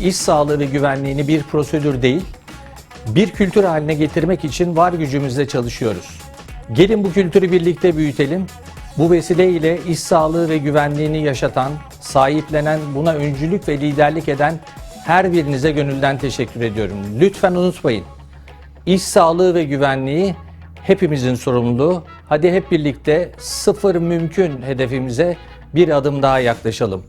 iş sağlığı ve güvenliğini bir prosedür değil, bir kültür haline getirmek için var gücümüzle çalışıyoruz. Gelin bu kültürü birlikte büyütelim. Bu vesileyle iş sağlığı ve güvenliğini yaşatan, sahiplenen, buna öncülük ve liderlik eden her birinize gönülden teşekkür ediyorum. Lütfen unutmayın. İş sağlığı ve güvenliği hepimizin sorumluluğu. Hadi hep birlikte sıfır mümkün hedefimize bir adım daha yaklaşalım.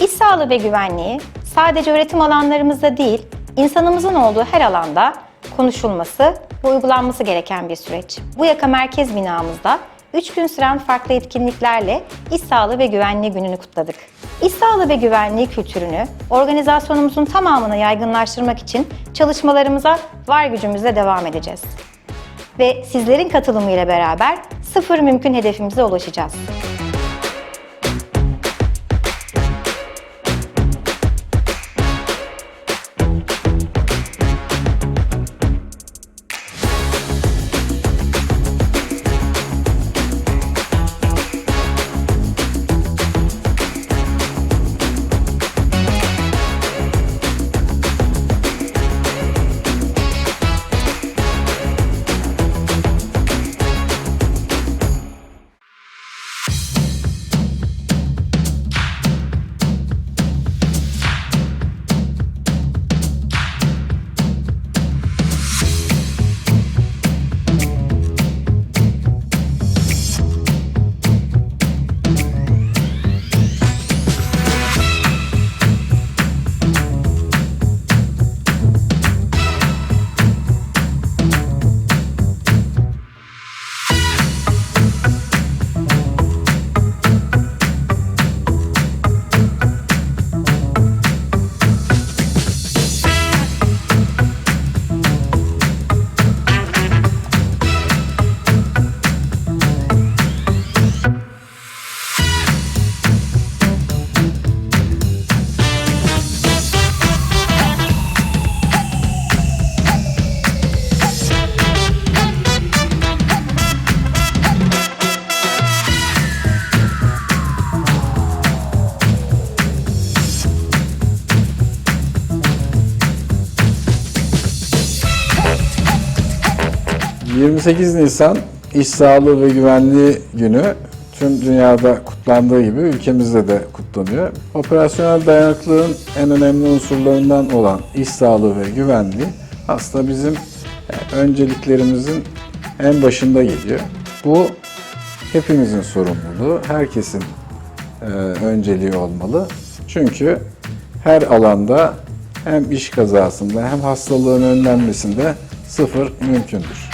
İş sağlığı ve güvenliği sadece üretim alanlarımızda değil, insanımızın olduğu her alanda konuşulması ve uygulanması gereken bir süreç. Bu yaka merkez binamızda 3 gün süren farklı etkinliklerle İş Sağlığı ve Güvenliği Günü'nü kutladık. İş sağlığı ve güvenliği kültürünü organizasyonumuzun tamamına yaygınlaştırmak için çalışmalarımıza var gücümüzle devam edeceğiz. Ve sizlerin katılımıyla beraber sıfır mümkün hedefimize ulaşacağız. 28 Nisan İş Sağlığı ve Güvenliği Günü tüm dünyada kutlandığı gibi ülkemizde de kutlanıyor. Operasyonel dayanıklılığın en önemli unsurlarından olan iş sağlığı ve güvenliği aslında bizim e, önceliklerimizin en başında geliyor. Bu hepimizin sorumluluğu, herkesin e, önceliği olmalı. Çünkü her alanda hem iş kazasında hem hastalığın önlenmesinde sıfır mümkündür.